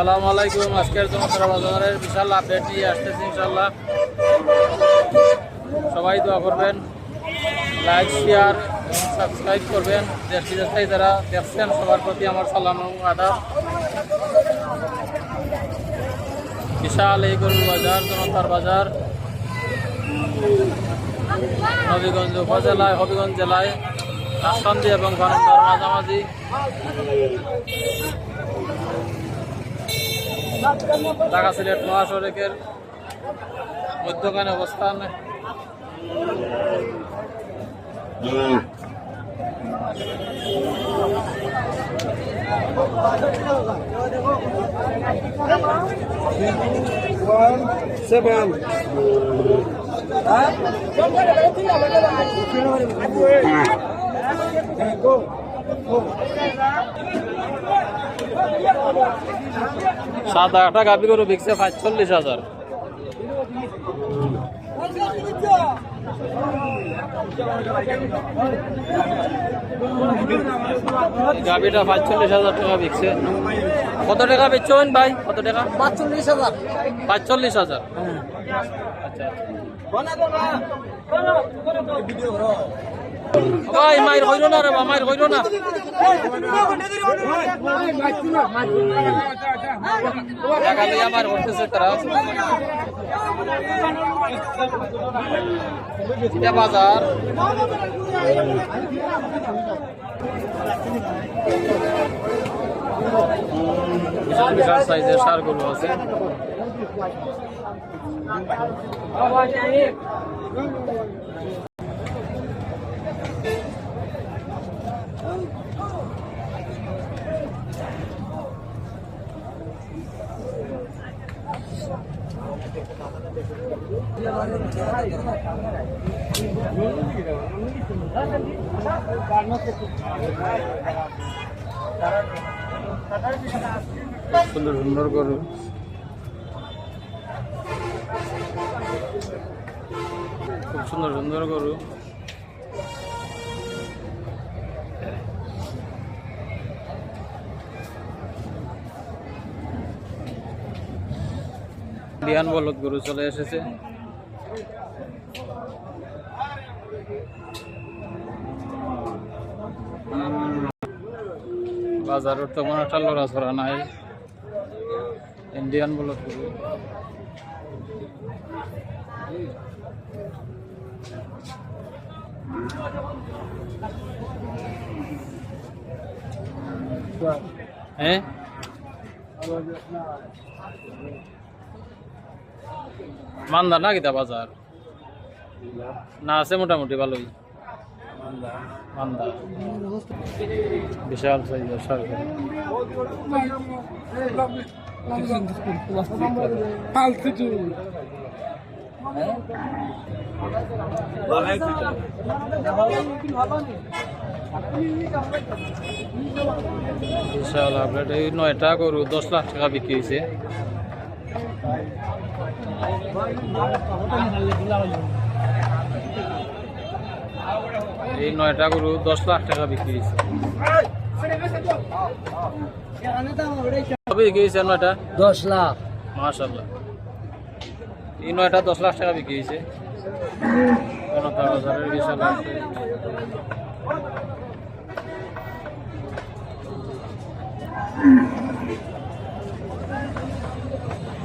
আসসালামু আলাইকুম। আজকের জনতারা বাজারের বিশাল আপডেট নিয়ে আসতেছি ইনশাল্লাহ সবাই দোয়া করবেন লাইক শেয়ার এবং সাবস্ক্রাইব করবেন। দেশ বিদেশ থেকে যারা দেখছেন, সবার প্রতি আমার সালাম এবং বিশাল এই গরু বাজার, জনতার বাজার। হবিগঞ্জ উপজেলায়, হবিগঞ্জ জেলায়, রাজশান্তি এবং গণতার মাঝামাঝি। ঢাকা সিলেট মহাসড়কের মধ্যখানে অবস্থান Seven. সাত আটটা গাভি গরু বিকছে পাঁচচল্লিশ হাজার। গাভিটা পাঁচচল্লিশ হাজার টাকা বিকছে। কত টাকা বেচছেন ভাই? কত টাকা? পাঁচচল্লিশ হাজার। পাঁচচল্লিশ হাজার। আচ্ছা ভাই মায়ের হইল না রে মায়ের হইল না। আমার করতেছে তারা এটা বাজার। বিশাল বিশাল সাইজের সারগুলো আছে। সুন্দর সুন্দর গরু। খুব সুন্দর সুন্দর গরু। বিহান বলদ গরু চলে এসেছে। বাজারের তেমন একটা লড়াছড়া নাই। ইন্ডিয়ান বলদ গরু। হ্যাঁ? মান্দা না কিতা বাজার? না আছে মোটামুটি ভালোই। বিশাল সাইজের বিশাল আপনার এই নয়টা গরু দশ লাখ টাকা বিক্রি হয়েছে। এই নয়টা গরু দশ লাখ টাকা বিক্রি হয়েছে। কবে বিক্রি হয়েছে নয়টা? দশ লাখ। মাশাল্লাহ এই নয়টা দশ লাখ টাকা বিক্রি হয়েছে। বিশাল